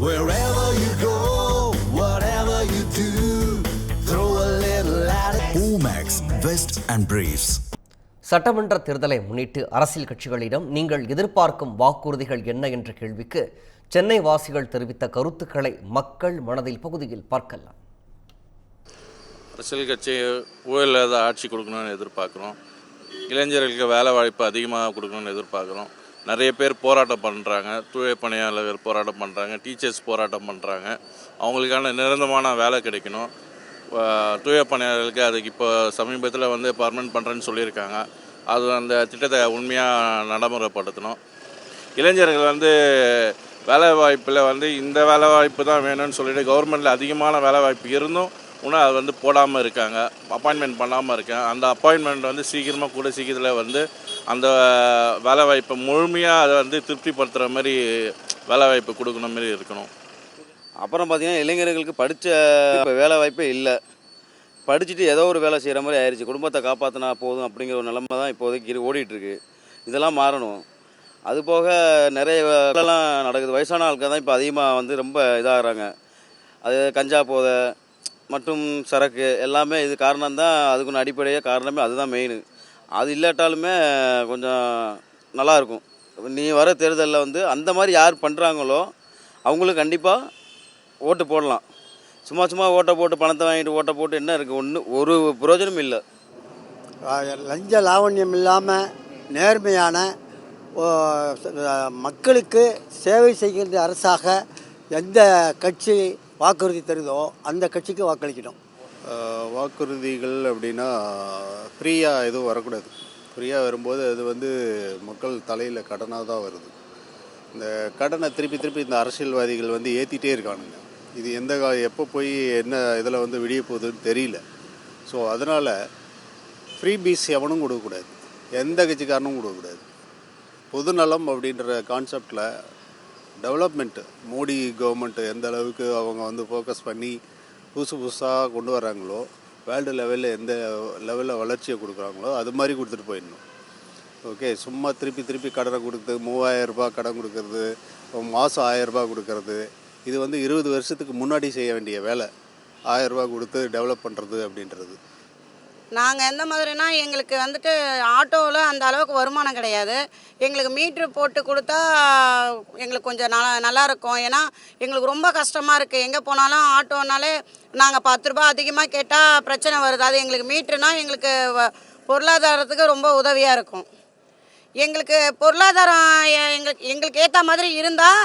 Wherever you go, whatever you do, throw a little at it. Omax, Vest and Briefs. சட்டமன்ற தேர்தலை முன்னிட்டு அரசியல் கட்சிகளிடம் நீங்கள் எதிர்பார்க்கும் வாக்குறுதிகள் என்ன என்ற கேள்விக்கு சென்னை வாசிகள் தெரிவித்த கருத்துக்களை மக்கள் மனதில் பகுதியில் பார்க்கலாம் அரசியல் கட்சி ஊழல் ஆட்சி கொடுக்கணும்னு எதிர்பார்க்குறோம் இளைஞர்களுக்கு வேலை வாய்ப்பு அதிகமாக கொடுக்கணும்னு எதிர்பார்க்குறோம் நிறைய பேர் போராட்டம் பண்ணுறாங்க தூய பணியாளர்கள் போராட்டம் பண்ணுறாங்க டீச்சர்ஸ் போராட்டம் பண்ணுறாங்க அவங்களுக்கான நிரந்தரமான வேலை கிடைக்கணும். தூய பணியாளர்களுக்கு அதுக்கு இப்போ சமீபத்தில் வந்து பர்மனெண்ட் பண்ணுறேன்னு சொல்லியிருக்காங்க. அது அந்த திட்டத்தை உண்மையாக நடைமுறைப்படுத்தணும். இளைஞர்கள் வந்து வேலை வாய்ப்பில் வந்து இந்த வேலை வாய்ப்பு தான் வேணும்னு சொல்லிட்டு கவர்மெண்ட்டில் அதிகமான வேலை வாய்ப்பு இருந்தும் இன்னும் அது வந்து போடாமல் இருக்காங்க. அப்பாயின்மெண்ட் பண்ணாமல் இருக்கேன். அந்த அப்பாயின்மெண்ட் வந்து சீக்கிரமாக கூட சீக்கிரத்தில் வந்து அந்த வேலை வாய்ப்பை முழுமையாக அதை வந்து திருப்திப்படுத்துகிற மாதிரி வேலை வாய்ப்பு கொடுக்கணும் மாதிரி இருக்கணும். அப்புறம் பார்த்தீங்கன்னா இளைஞர்களுக்கு படித்த இப்போ வேலை வாய்ப்பே இல்லை. படிச்சுட்டு ஏதோ ஒரு வேலை செய்கிற மாதிரி ஆயிடுச்சு குடும்பத்தை காப்பாற்றினா போதும் அப்படிங்கிற ஒரு நிலைமை தான் இப்போதைக்கு இரு- ஓடிட்டுருக்கு. இதெல்லாம் மாறணும். அது போக நிறைய வேலைலாம் நடக்குது. வயசான ஆட்கள் தான் இப்போ அதிகமாக வந்து ரொம்ப இதாகிறாங்க. அது கஞ்சா போதை மற்றும் சரக்கு எல்லாமே இது காரணம் தான் அதுக்குன்னு அடிப்படையாக காரணமே அதுதான் மெயின் அது இல்லாட்டாலுமே கொஞ்சம் நல்லாயிருக்கும். நீ வர தேர்தலில் வந்து அந்த மாதிரி யார் பண்ணுறாங்களோ அவங்களுக்கு கண்டிப்பாக ஓட்டு போடலாம். சும்மா சும்மா ஓட்டை போட்டு பணத்தை வாங்கிட்டு ஓட்டை போட்டு என்ன இருக்குது ஒன்று ஒரு பிரயோஜனம் இல்லை. லஞ்ச லாவண்யம் இல்லாமல் நேர்மையான மக்களுக்கு சேவை செய்கின்ற அரசாக எந்த கட்சி வாக்குறுதி தருதோ அந்த கட்சிக்கு வாக்களிக்கணும். வாக்குறுதிகள் அப்படின்னா ஃப்ரீயாக எதுவும் வரக்கூடாது. ஃப்ரீயாக வரும்போது அது வந்து மக்கள் தலையில் கடனாக தான் வருது. இந்த கடனை திருப்பி திருப்பி இந்த அரசியல்வாதிகள் வந்து ஏற்றிட்டே இருக்கானுங்க. இது எந்த கா எப்போ போய் என்ன இதில் வந்து விடிய போகுதுன்னு தெரியல. ஸோ அதனால் ஃப்ரீ பீஸ் எவனும் கொடுக்கக்கூடாது. எந்த கட்சிக்காரனும் கொடுக்கக்கூடாது. பொதுநலம் அப்படின்ற கான்செப்டில் டெவலப்மெண்ட்டு மோடி கவர்மெண்ட் எந்த அளவுக்கு அவங்க வந்து ஃபோக்கஸ் பண்ணி புதுசு புதுசாக கொண்டு வராங்களோ வேர்ல்டு லெவலில் எந்த லெவலில் வளர்ச்சியை கொடுக்குறாங்களோ அது மாதிரி கொடுத்துட்டு போயிடணும். ஓகே சும்மா திருப்பி திருப்பி கடனை கொடுத்து மூவாயிரரூபா கடன் கொடுக்கறது மாதம் ஆயிரம் கொடுக்கறது இது வந்து இருபது வருஷத்துக்கு முன்னாடி செய்ய வேண்டிய வேலை. ஆயிரம் கொடுத்து டெவலப் பண்ணுறது அப்படின்றது. நாங்கள் எந்த மாதிரினா எங்களுக்கு வந்துட்டு ஆட்டோவில் அந்த அளவுக்கு வருமானம் கிடையாது. எங்களுக்கு மீட்ரு போட்டு கொடுத்தா எங்களுக்கு கொஞ்சம் நல்லா நல்லாயிருக்கும் ஏன்னா எங்களுக்கு ரொம்ப கஷ்டமாக இருக்குது எங்கே போனாலும் ஆட்டோனாலே நாங்கள் பத்து ரூபா அதிகமாக கேட்டால் பிரச்சனை வருது. அது எங்களுக்கு மீட்ருனா எங்களுக்கு வ- பொருளாதாரத்துக்கு ரொம்ப உதவியாக இருக்கும். எங்களுக்கு பொருளாதாரம் எங்களுக்கு எங்களுக்கு ஏற்ற மாதிரி இருந்தால்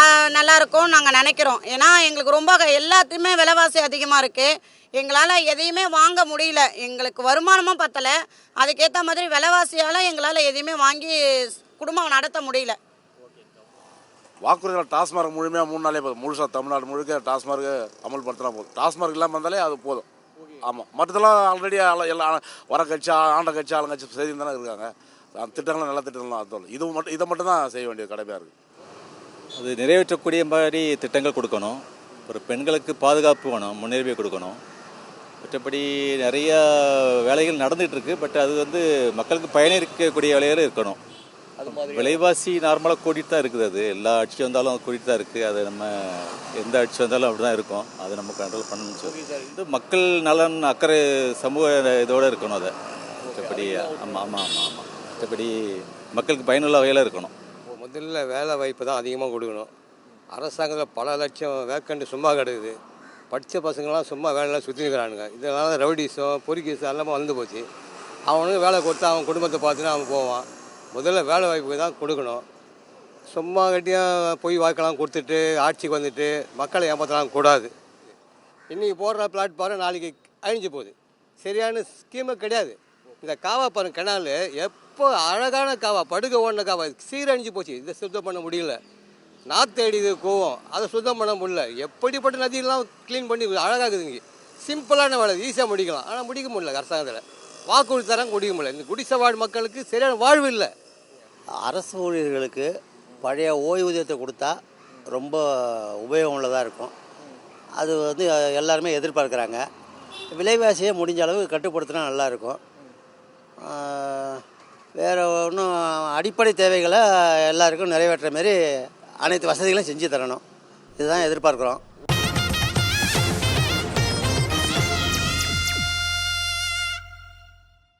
நல்லாயிருக்கும் நாங்கள் நினைக்கிறோம். ஏன்னா எங்களுக்கு ரொம்ப க- எல்லாத்தையுமே விலைவாசி அதிகமாக இருக்குது எங்களால் எதையுமே வாங்க முடியல. எங்களுக்கு வருமானமும் பத்தலை. அதுக்கேற்ற மாதிரி விலைவாசியால் எங்களால் எதையுமே வாங்கி குடும்பம் நடத்த முடியல. வாக்குறுதிகள் டாஸ்மார்க் முழுமையாக மூணு நாளே போதும். முழுசாக தமிழ்நாடு முழுக்க டாஸ்மார்க் அமல்படுத்தினா போதும். டாஸ்மார்க் இல்லாமல் இருந்தாலே அது போதும். ஆமாம் மற்றதெல்லாம் ஆல்ரெடி எல்லாம் வர கட்சி ஆண்ட கட்சி ஆளுங்கட்சி செய்து தானே இருக்காங்க. அந்த திட்டங்களும் நல்ல திட்டங்கள்லாம் அதுவும் இது மட்டும் இதை மட்டும் தான் செய்ய வேண்டிய கடமையாக இருக்குது அது நிறைவேற்றக்கூடிய மாதிரி திட்டங்கள் கொடுக்கணும். ஒரு பெண்களுக்கு பாதுகாப்பு வேணும் முன்னுரிமை கொடுக்கணும். மற்றபடி நிறைய வேலைகள் நடந்துகிட்டு இருக்கு பட் அது வந்து மக்களுக்கு பயனளிக்கக்கூடிய வேலைகள் இருக்கணும். விலைவாசி நார்மலாக கூட்டிகிட்டு தான் இருக்குது அது. எல்லா ஆட்சி வந்தாலும் கூட்டிகிட்டு தான் இருக்குது அது நம்ம எந்த ஆட்சி வந்தாலும் அப்படி தான் இருக்கும். அதை நம்ம கண்ட்ரோல் பண்ணணும்னு சொல்லி இது மக்கள் நலன் அக்கறை சமூக இதோடு இருக்கணும் அதை. மற்றபடி ஆமாம் ஆமாம் ஆமாம் ஆமாம் மற்றபடி மக்களுக்கு பயனுள்ள வகையில் இருக்கணும். இதில் வேலை வாய்ப்பு தான் அதிகமாக கொடுக்கணும். அரசாங்கத்தில் பல லட்சம் வேக்கண்ட் சும்மா கிடக்குது. படித்த பசங்களாம் சும்மா வேலையெல்லாம் சுற்றி இருக்கிறானுங்க. இதனால் ரவுடிஸும் பொறிக்கீஸும் எல்லாமே வந்து போச்சு. அவனுக்கு வேலை கொடுத்தா அவன் குடும்பத்தை பார்த்துட்டு அவன் போவான். முதல்ல வேலை வாய்ப்பு தான் கொடுக்கணும். சும்மா கட்டியும் போய் வாக்கெல்லாம் கொடுத்துட்டு ஆட்சிக்கு வந்துட்டு மக்களை ஏமாற்றலாம் கூடாது. இன்றைக்கி போடுற பிளாட்ஃபார்ம் நாளைக்கு அழிஞ்சு போகுது. சரியான ஸ்கீமே கிடையாது. இந்த காவாப்பரம் பாருங்க எப் அப்போ அழகான காவா படுக ஓடின காவா சீரழிஞ்சு போச்சு. இதை சுத்தம் பண்ண முடியல. நாற்று கோவம். அதை சுத்தம் பண்ண முடியல. எப்படிப்பட்ட நதியெல்லாம் க்ளீன் பண்ணி அழகாகுதுங்க சிம்பிளான வேலை. ஈஸியாக முடிக்கலாம். ஆனால் முடிக்க முடியல அரசாங்கத்தில். வாக்குறுதி தரம் முடிக்க முடியல. இந்த குடிசை வாழ் மக்களுக்கு சரியான வாழ்வு இல்லை. அரசு ஊழியர்களுக்கு பழைய ஓய்வூதியத்தை கொடுத்தா ரொம்ப உபயோகம் உள்ளதாக இருக்கும். அது வந்து எல்லாருமே எதிர்பார்க்குறாங்க. விலைவாசியை முடிஞ்ச அளவு கட்டுப்படுத்தினா நல்லாயிருக்கும் வேறு ஒன்றும் அடிப்படை தேவைகளை எல்லாருக்கும் நிறைவேற்ற மாரி அனைத்து வசதிகளும் செஞ்சு தரணும். இதுதான் எதிர்பார்க்குறோம்.